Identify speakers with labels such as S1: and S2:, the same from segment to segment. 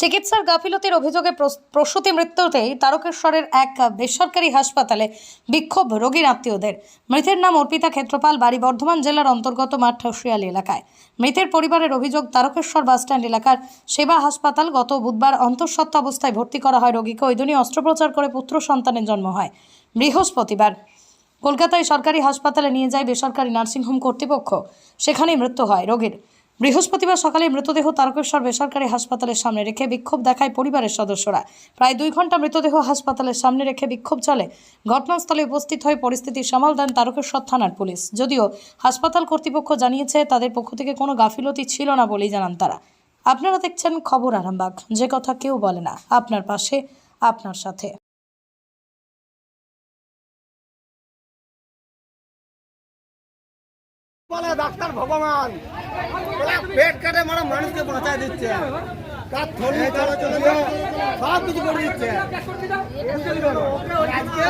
S1: চিকিৎসার গাফিলতির অভিযোগে প্রস- প্রসূতি মৃত্যুতেই তারকেশ্বরের এক বেসরকারি হাসপাতালে বিক্ষোভ রোগীর আত্মীয়দের। মৃতের নাম অর্পিতা ক্ষেত্রপাল, বাড়ি বর্ধমান জেলার অন্তর্গত মাঠশিয়ালি এলাকায়। মৃতের পরিবারের অভিযোগ, তারকেশ্বর বাসস্ট্যান্ড এলাকার সেবা হাসপাতাল গত বুধবার অন্তঃসত্ত্বা অবস্থায় ভর্তি করা হয় রোগীকে। ওই দিনই অস্ত্রোপচার করে পুত্র সন্তানের জন্ম হয়। বৃহস্পতিবার কলকাতায় সরকারি হাসপাতালে নিয়ে যায় বেসরকারি নার্সিংহোম কর্তৃপক্ষ। সেখানেই মৃত্যু হয় রোগীর। বৃহস্পতিবার সকালে মৃতদেহ তারকেশ্বর বেসরকারি হাসপাতালের সামনে রেখে বিক্ষোভ দেখায় পরিবারের সদস্যরা। প্রায় দুই ঘণ্টা মৃতদেহ হাসপাতালের সামনে রেখে বিক্ষোভ চলে। ঘটনাস্থলে উপস্থিত হয়ে পরিস্থিতি সামাল দেন তারকেশ্বর থানার পুলিশ। যদিও হাসপাতাল কর্তৃপক্ষ জানিয়েছে, তাদের পক্ষ থেকে কোনো গাফিলতি ছিল না বলেই জানান তারা। আপনারা দেখছেন খবর আরামবাগ। যে কথা কেউ বলে না। আপনার পাশে, আপনার সাথে।
S2: বলে ডাক্তার ভগবান পেট কাটে মানে মানুষকে বাঁচায় দিচ্ছে তার থলি সব কিছু করে দিচ্ছে আজকে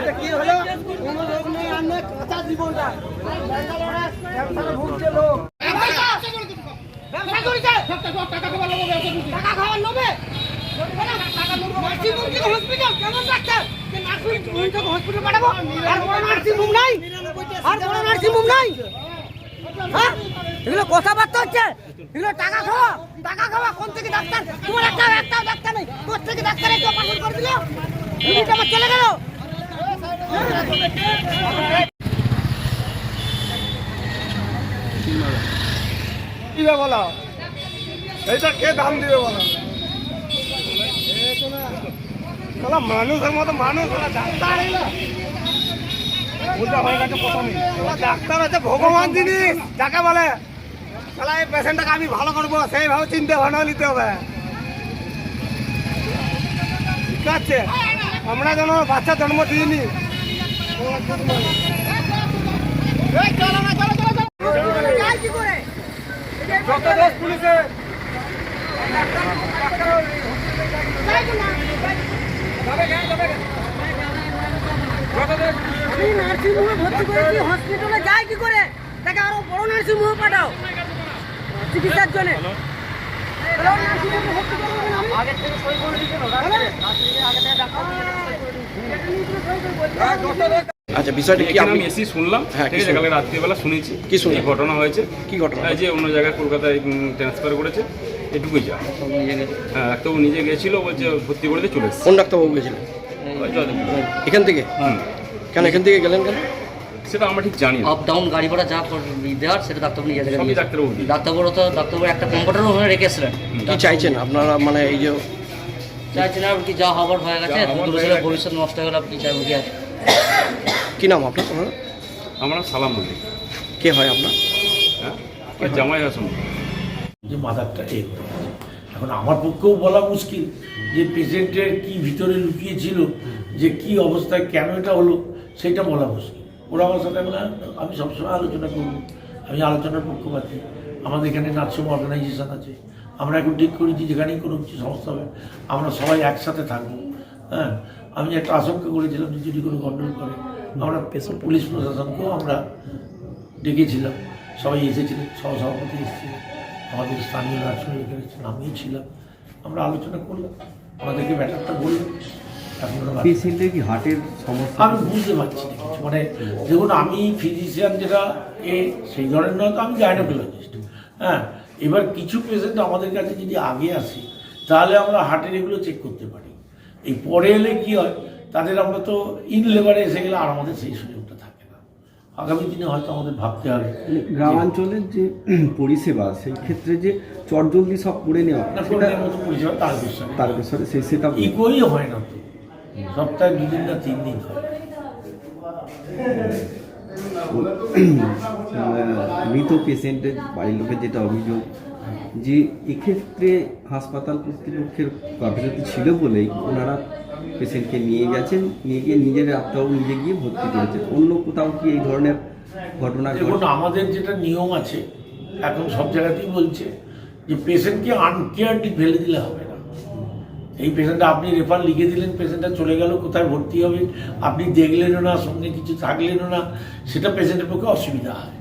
S2: এটা কি হলো কোনো রোগ নেই আর নেই কাঁচা জীবনটা ভুগছে লোক
S3: টাকা খাওয়ার লোভে হসপিটাল কেমন ডাক্তার নার্সিংহোম থেকে হসপিটাল পাঠাবো আর বড় নার্সিংহোম নাই আর বড় নার্সিংহোম নাই এগুলো কথাবার্তা হচ্ছে? এগুলো টাকা খাওয়া? টাকা খাওয়া কোন থেকে ডাক্তার? তোমার একটা একটা ডাক্তার নেই। কোথ থেকে ডাক্তার একটু অপারেশন করে দিল? রুগীটা আমার চলে গেল।
S2: দিবে বলো? এইটা কে দাম দিবে বলো? মানুষের মতো মানুষ এগুলা। উল্টা হয়ে গেছে প্রথমে ওরা ডাক্তার হচ্ছে ভগবান জিনিস যাকে বলে তাহলে এই পেশেন্টটাকে আমি ভালো করব সেইভাবে চিন্তা ভাবনা নিতে হবে। ঠিক আছে? আমরা যেন বাচ্চা জন্ম দিইনি।
S3: যাই কি করে?
S2: যত দোষ পুলিশের
S3: যাই তো না নার্সিংহোমে ভর্তি করেছি হসপিটালে যাই কি করে? তাকে আরও বড় নার্সিংহোমে পাঠাও। চিকিৎসার জন্য। বড় নার্সিংহোমে ভর্তি করব না আমি?
S2: আগে থেকে সই করে দিচ্ছেন
S4: আচ্ছা বিষয়টা কি?
S5: আমি এসি শুনলাম।
S4: হ্যাঁ,
S5: ঠিক আছে কালকে রাত্রিবেলা শুনেছি
S4: কি শুনলেন?
S5: ঘটনা হয়েছে।
S4: কি ঘটনা?
S5: এই যে অন্য জায়গায় কলকাতায় ট্রান্সফার করেছে এটুকুই যা। হ্যাঁ ডাক্তারবাবু নিজে গেছিল বলছে ভর্তি করে দিয়ে চলে এসছে।
S4: কোন ডাক্তারবাবু গেছিলেন এখান থেকে?
S5: হুম।
S4: কেন? এখান থেকে গেলেন কেন?
S5: সেটা আমরা ঠিক জানি না।
S6: আপ ডাউন গাড়ি ভাড়া যা দেওয়ার সেটা ডাক্তারবাবু নিজে থেকে।
S5: ডাক্তারবাবু।
S6: ডাক্তারবাবু তো ডাক্তারবাবু একটা কম্পিউটারও ওখানে রেখেছিলেন
S4: কি চাইছেন? আপনারা মানে এই যে
S6: চাইছেন আর কি যা হবার হয়ে গেছে ভবিষ্যৎ নষ্ট হয়ে গেল আপনি চাইব কি আছে?
S4: কি নাম আপনার?
S5: আমরা সালাম মল্লিক।
S4: কে হয় আপনার?
S5: হ্যাঁ? ওই জামাই হাসান
S7: যে মাদারটা এই এখন আমার পক্ষেও বলা মুশকিল যে পেশেন্টের কি ভিতরে লুকিয়েছিল যে কি অবস্থায় কেন এটা হলো। সেটা বলা মুশকিল। ওরা আমার সাথে বলে আমি সবসময় আলোচনা করব আমি আলোচনার পক্ষপাতি। আমাদের এখানে নার্সিং অর্গানাইজেশন আছে। আমরা এখন ঠিক করেছি যেখানেই কোনো কিছু সমস্যা হবে আমরা সবাই একসাথে থাকব। হ্যাঁ? আমি একটা আশঙ্কা করেছিলাম যে যদি কোনো গন্ডগোল করে আমরা পুলিশ প্রশাসনকেও আমরা ডেকেছিলাম। সবাই এসেছিলেন সহসভাপতি এসেছিলেন। আমাদের স্থানীয় নার্সিং এখানে আমিও ছিলাম। আমরা আলোচনা করলাম। আমাদেরকে ব্যাটারটা বললাম
S8: পেশেন্টের কি হার্টের সমস্যা?
S7: আমি বুঝতে পারছি না কিছু। মানে দেখুন আমি ফিজিশিয়ান যেটা এ সেই ধরনের নয় তো আমি গাইনোকোলজিস্ট হ্যাঁ এবার কিছু পেশেন্ট আমাদের কাছে যদি আগে আসে তাহলে আমরা হার্টের এগুলো চেক করতে পারি। এই পরে এলে কি হয় তাদের আমরা তো ইন লেবারে এসে গেলে আর আমাদের সেই সুযোগটা থাকে না। আগামী দিনে হয়তো আমাদের ভাবতে হবে।
S8: গ্রামাঞ্চলের যে পরিষেবা সেই ক্ষেত্রে যে চটজলদি সব করে নেওয়া সেটা
S7: পরিষেবা তার বিষয়
S8: সেই সেটা
S7: ইকোই হয় না তো। সপ্তাহে দুদিন না তিন দিন হয়।
S8: মৃত পেশেন্টের বাড়ির লোকের যেটা অভিযোগ যে এক্ষেত্রে হাসপাতাল কর্তৃপক্ষের গাফিলতি ছিল বলেই ওনারা পেশেন্টকে নিয়ে গেছেন নিয়ে গিয়ে নিজের আত্মাও নিজে গিয়ে ভর্তি করেছেন। অন্য কোথাও কি এই ধরনের ঘটনা?
S7: আমাদের যেটা নিয়ম আছে এখন সব জায়গাতেই বলছে যে পেশেন্টকে আনকেয়ারলি ফেলে দিলে হবে। এই পেশেন্টটা আপনি রেফার লিখে দিলেন পেশেন্টটা চলে গেল কোথায় ভর্তি হবে আপনি দেখলেনও না সঙ্গে কিছু থাকলেনও না সেটা পেশেন্টের পক্ষে অসুবিধা হয়।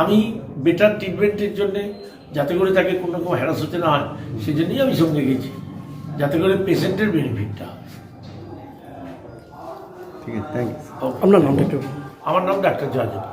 S7: আমি বেটার ট্রিটমেন্টের জন্যে যাতে করে তাকে কোনো রকম হ্যারাস হতে না হয় সেজন্যই আমি সঙ্গে গেছি যাতে করে পেশেন্টের বেনিফিটটা হয়।
S8: ঠিক আছে থ্যাংক ইউ
S4: আপনার নামটা একটু
S7: আমার নাম ডাক্তার জয়দেব